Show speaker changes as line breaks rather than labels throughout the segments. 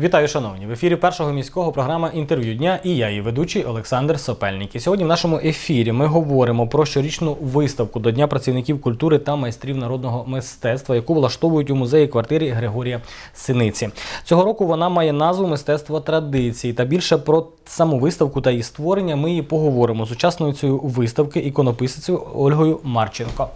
Вітаю, шановні! В ефірі першого міського програма інтерв'ю дня і я, її ведучий Олександр Сопельник. І сьогодні в нашому ефірі ми говоримо про щорічну виставку до Дня працівників культури та майстрів народного мистецтва, яку влаштовують у музеї квартирі Григорія Синиці. Цього року вона має назву Мистецтво традицій. Та більше про саму виставку та її створення ми і поговоримо з учасницею виставки іконописицею Ольгою Марченко.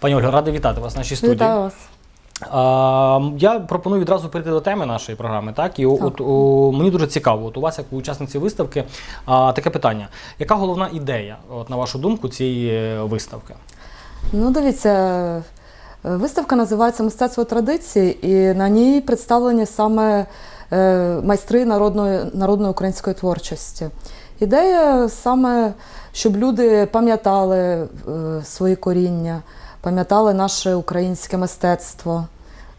Пані Ольго, радий вітати вас в нашій студії.
Вітаю вас.
Я пропоную відразу перейти до теми нашої програми. Так, і
Так.
от о, мені дуже цікаво, от у вас, як у учасниці виставки, а, таке питання: яка головна ідея, от на вашу думку, цієї е, виставки?
Ну, дивіться, е, виставка називається Мистецтво традицій, і на ній представлені саме е, майстри народної, народної української творчості. Ідея саме, щоб люди пам'ятали свої коріння, пам'ятали наше українське мистецтво,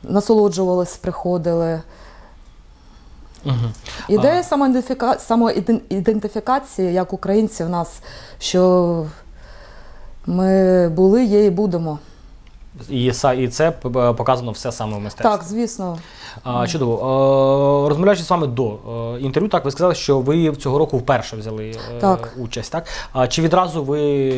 насолоджувались, приходили.
Угу.
Ідея а... самоідентифікації як українців нас, що ми були, є і будемо.
І, і це показано все саме в мистецтві.
Так, звісно.
А, чудово. Розмовляючи з вами до е, інтерв'ю, так ви сказали, що ви цього року вперше взяли е,
Так.
участь. Так? А чи відразу ви,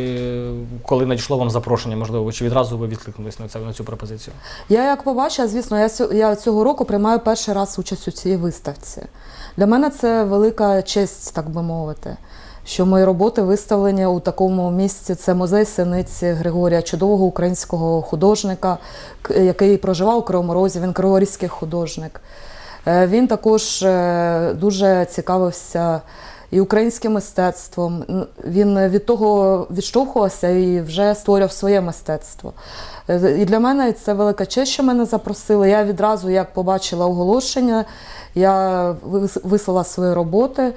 коли надійшло вам запрошення, можливо, чи відразу ви відкликнулись на це на цю пропозицію?
Я як побачила, звісно, я, я цього року приймаю перший раз участь у цій виставці. Для мене це велика честь, так би мовити. Що мої роботи виставлені у такому місці. Це музей синиці Григорія, чудового українського художника, який проживав у Кривому Розі. Він криворізький художник. Е, Він також е, дуже цікавився і українським мистецтвом. Він від того відштовхувався і вже створював своє мистецтво. Е, І для мене це велика честь, що мене запросили. Я відразу, як побачила оголошення, я вис- вислала свої роботи,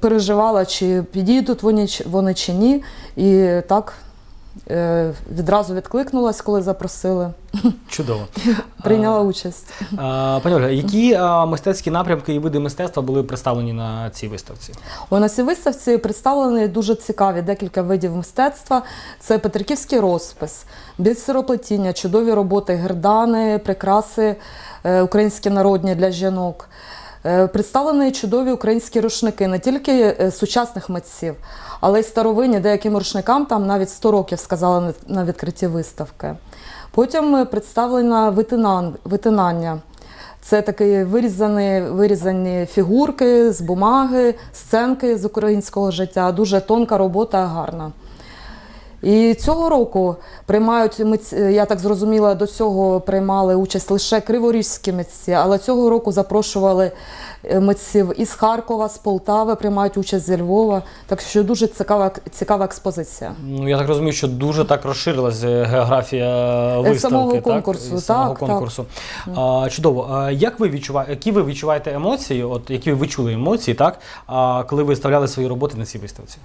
переживала, чи підійдуть вони, чи- вони чи ні. І так е, відразу відкликнулась, коли запросили.
Чудово.
Прийняла участь.
А, Пані Ольга, які а, мистецькі напрямки і види мистецтва були представлені на цій виставці?
У на цій виставці представлені дуже цікаві декілька видів мистецтва. Це Петриківський розпис, бісероплетіння, чудові роботи, гердани, прикраси е, українські народні для жінок. Е, Представлені чудові українські рушники, не тільки е, сучасних митців, але й старовинні, деяким рушникам там навіть 100 років сказали на- відкритті виставки. Потім е, представлено витинан- витинання. Це такі вирізані, вирізані фігурки з бумаги, сценки з українського життя. Дуже тонка робота, гарна. І цього року приймають митці, я так зрозуміла, до цього приймали участь лише криворізькі митці, але цього року запрошували е, митців із Харкова, з Полтави, приймають участь зі Львова. Так що дуже цікава, цікава експозиція.
Ну я так розумію, що дуже так розширилась е, географія виставки.
самого
так?
конкурсу,
Е, самого
так, так.
А, чудово. А, як ви відчуваєте, які ви відчуваєте емоції? От які ви відчули емоції, так? А, коли ви виставляли свої роботи на цій виставці?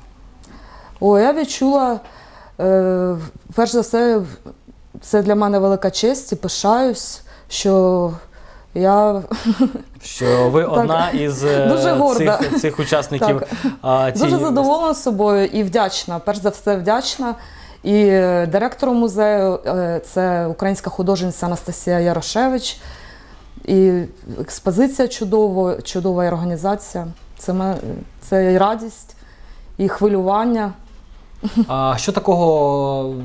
О, я відчула, е, перш за все, це для мене велика честь і пишаюсь, що я
Що ви одна із е,
Дуже горда.
цих, цих учасників
Так.
цієї
дуже задоволена собою і вдячна. Перш за все, вдячна. І директору музею е, це українська художниця Анастасія Ярошевич. І експозиція чудова, чудова і організація. Це, це і радість, і хвилювання.
А що такого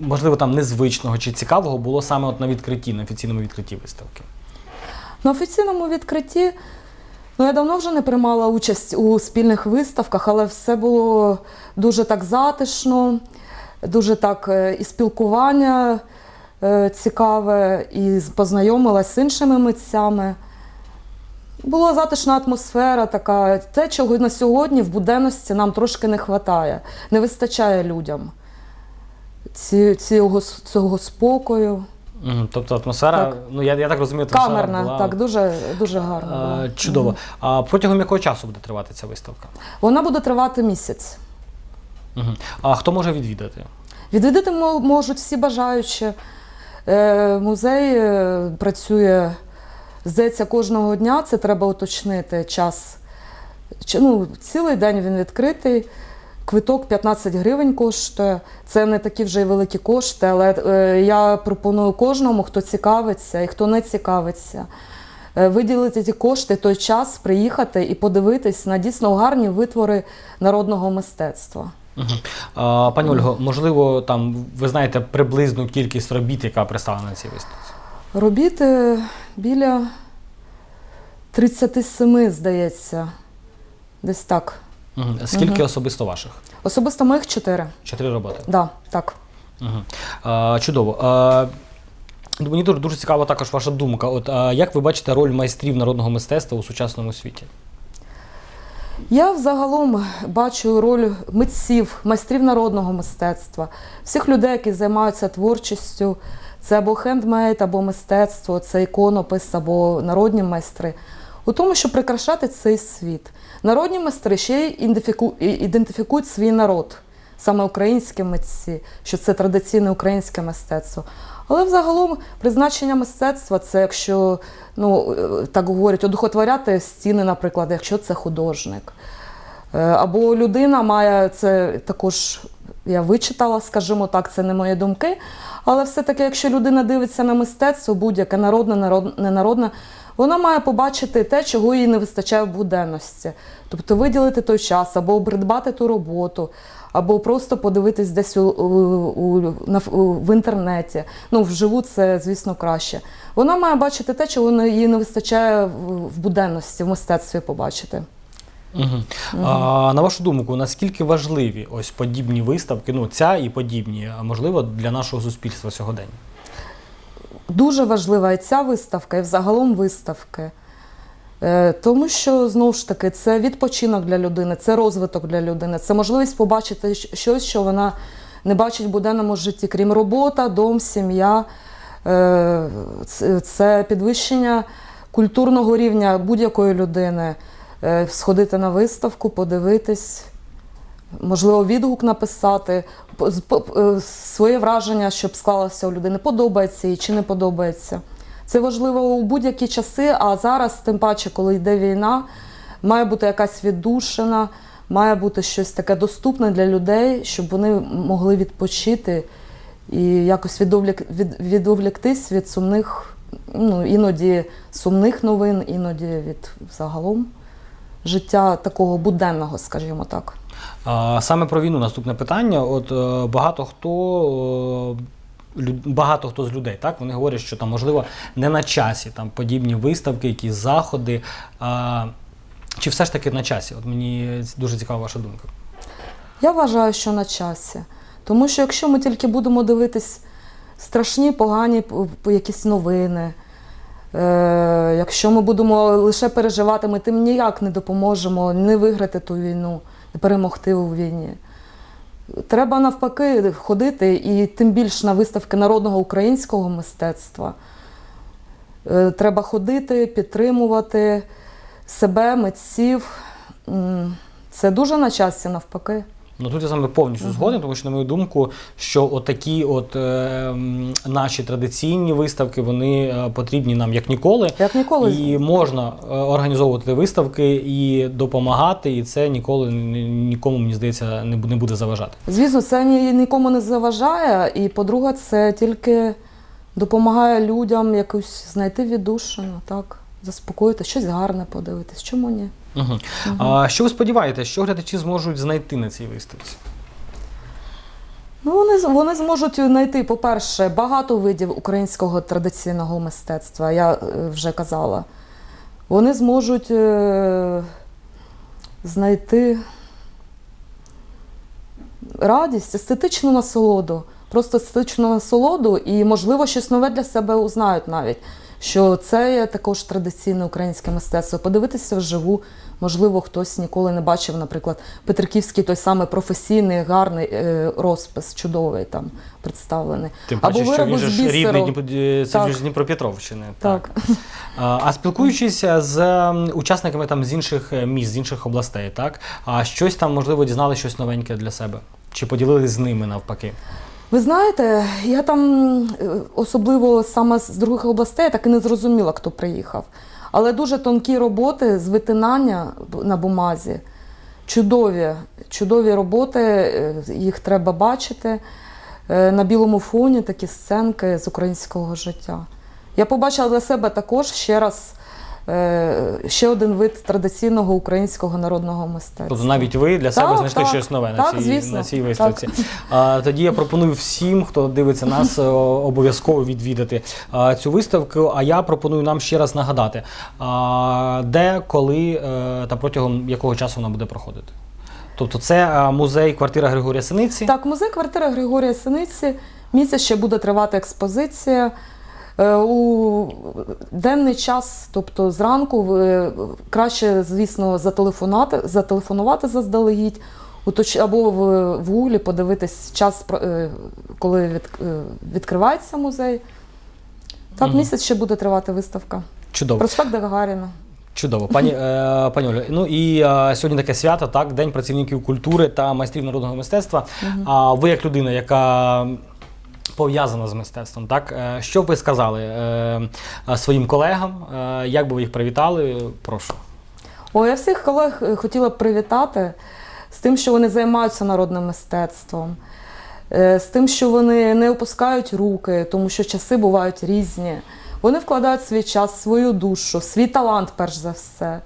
можливо там незвичного чи цікавого було саме от на відкритті, на офіційному відкритті виставки?
На офіційному відкритті ну, я давно вже не приймала участь у спільних виставках, але все було дуже так затишно, дуже так е, і спілкування е, цікаве, і познайомилась з іншими митцями. Була затишна атмосфера така, те, чого на сьогодні в буденності нам трошки не вистачає, не вистачає людям ці, цього, цього спокою.
Мгм, Тобто атмосфера,
Так.
ну я, я так розумію, атмосфера
Камерна,
була
так, дуже, дуже гарно.
е,
була.
чудово. А протягом якого часу буде тривати ця виставка?
Вона буде тривати місяць.
Мгм. А хто може відвідати?
Відвідати мо- можуть всі бажаючі. Е, Музей е, працює, здається, кожного дня, це треба уточнити час. Ну, цілий день він відкритий. Квиток 15 гривень коштує. Це не такі вже й великі кошти, але е, я пропоную кожному, хто цікавиться і хто не цікавиться, е, виділити ті кошти, той час, приїхати і подивитись на дійсно гарні витвори народного мистецтва.
Пані Ольго, можливо, там ви знаєте приблизну кількість робіт, яка представлена на цій виставці?
Робіт біля 37, здається, десь так.
Угу. Скільки особисто ваших?
Особисто моїх чотири.
Чотири роботи.
Да, так.
Угу. А, чудово. А, мені дуже, дуже цікава також ваша думка. От а, як ви бачите роль майстрів народного мистецтва у сучасному світі?
Я взагалом бачу роль митців, майстрів народного мистецтва, всіх людей, які займаються творчістю. Це або хендмейд, або мистецтво, це іконопис, або народні майстри. У тому, щоб прикрашати цей світ. Народні майстри ще й ідентифікують свій народ, саме українські митці, що це традиційне українське мистецтво. Але взагалом призначення мистецтва це якщо ну так говорять, одухотворяти стіни, наприклад, якщо це художник. Е, Або людина має це також, я вичитала, скажімо так, це не мої думки. Але все-таки, якщо людина дивиться на мистецтво, будь-яке народне, народ, ненародне, вона має побачити те, чого їй не вистачає в буденності. Тобто виділити той час, або придбати ту роботу, або просто подивитись десь у, у, у, на, у, в інтернеті. Ну, вживу це, звісно, краще. Вона має бачити те, чого їй не вистачає в, буденності, в мистецтві побачити.
Угу. А, на вашу думку, наскільки важливі ось подібні виставки, ну ця і подібні, можливо для нашого суспільства сьогодення?
Дуже важлива і ця виставка, і взагалом виставки. Е, Тому що знову ж таки це відпочинок для людини, це розвиток для людини, це можливість побачити щось, що вона не бачить в буденному житті, крім робота, дом, сім'я. Е, це- підвищення культурного рівня будь-якої людини. Е, Сходити на виставку, подивитись, можливо, відгук написати, своє враження, щоб склалося у людини, подобається їй чи не подобається. Це важливо у будь-які часи, а зараз, тим паче, коли йде війна, має бути якась віддушина, має бути щось таке доступне для людей, щоб вони могли відпочити і якось відволік, від, відволіктись від сумних, ну, іноді сумних новин, іноді від загалом життя такого буденного, скажімо так.
Саме про війну наступне питання. От е, багато хто. Багато хто з людей, так вони говорять, що там можливо не на часі там подібні виставки, якісь заходи. А, чи все ж таки на часі? От мені дуже цікава ваша думка.
Я вважаю, що на часі. Тому що якщо ми тільки будемо дивитись страшні, погані якісь новини, е, якщо ми будемо лише переживати, ми тим ніяк не допоможемо не виграти ту війну, не перемогти у війні. Треба навпаки ходити і тим більше на виставки народного українського мистецтва. Е, Треба ходити, підтримувати себе, митців. Це дуже на часі навпаки.
Ну тут я вами повністю згоден, тому що, на мою думку, що отакі от е, наші традиційні виставки вони е, потрібні нам як ніколи.
Як ніколи.
І можна е, організовувати виставки і допомагати, і це ніколи ні- нікому, мені здається, не не буде заважати.
Звісно, це ні, нікому не заважає. І по-друге, це тільки допомагає людям якусь знайти віддушину, так, заспокоїти, щось гарне подивитись. Чому ні?
Угу. А що ви сподіваєтесь, що глядачі зможуть знайти на цій виставці?
Ну, вони, вони зможуть знайти, по-перше, багато видів українського традиційного мистецтва, я е, вже казала. Вони зможуть е, знайти радість, естетичну насолоду, просто естетичну насолоду і, можливо, щось нове для себе узнають навіть. Що це є також традиційне українське мистецтво. Подивитися вживу, можливо, хтось ніколи не бачив, наприклад, Петриківський той самий професійний, гарний е, розпис, чудовий там представлений.
Тим
Або
паче, що
вироби з
ж рідний Дніпро- це
Так.
Дніпропетровщини.
Так.
А, а спілкуючись з учасниками там з інших е, міст, з інших областей, так а щось там можливо дізнали щось новеньке для себе, чи поділились з ними навпаки.
Ви знаєте, я там е, особливо саме з других областей я так і не зрозуміла, хто приїхав. Але дуже тонкі роботи з витинання на бумазі. Чудові, чудові роботи, е, їх треба бачити. Е, На білому фоні такі сценки з українського життя. Я побачила для себе також ще раз ще один вид традиційного українського народного мистецтва.
Тобто навіть ви для себе
Так,
знайшли
так.
щось нове на цій,
звісно.
на цій виставці. А, тоді я пропоную всім, хто дивиться нас, е, обов'язково відвідати а, цю виставку. А я пропоную нам ще раз нагадати, а, де, коли е, та протягом якого часу вона буде проходити. Тобто це музей квартира Григорія Синиці.
Так, музей квартира Григорія Синиці. Місяць ще буде тривати експозиція. Е, У денний час, тобто зранку, краще, звісно, зателефонувати, зателефонувати заздалегідь, або в, гуглі подивитись час, е, коли е, відкривається музей. Так,
Мгм.
місяць ще буде тривати виставка.
Чудово.
Проспект Гагаріна.
Чудово, пані, е, пані Олю. Ну і е, сьогодні таке свято, так, День працівників культури та майстрів народного мистецтва. А ви, як людина, яка пов'язана з мистецтвом, так е, що б ви сказали е, е, своїм колегам? Як би ви їх привітали? Прошу.
О, я всіх колег хотіла б привітати з тим, що вони займаються народним мистецтвом, з тим, що вони не опускають руки, тому що часи бувають різні. Вони вкладають свій час, свою душу, свій талант, перш за все.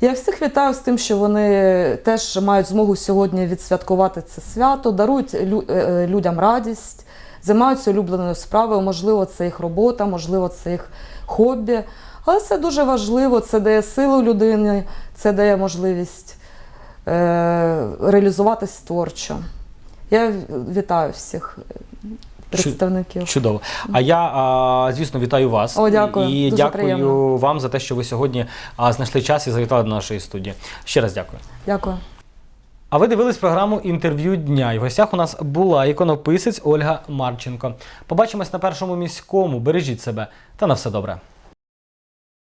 Я всіх вітаю з тим, що вони теж мають змогу сьогодні відсвяткувати це свято, дарують лю- людям радість, займаються улюбленою справою. Можливо, це їх робота, можливо, це їх хобі. Але це дуже важливо, це дає силу людині, це дає можливість е, реалізуватись творчо. Я вітаю всіх представників.
Чудово. А я, звісно, вітаю вас.
О, дякую.
І
Дуже
дякую
приємно.
вам за те, що ви сьогодні знайшли час і завітали до нашої студії. Ще раз дякую.
Дякую.
А ви дивились програму інтерв'ю дня. І в гостях у нас була іконописець Ольга Марченко. Побачимось на першому міському. Бережіть себе та на все добре.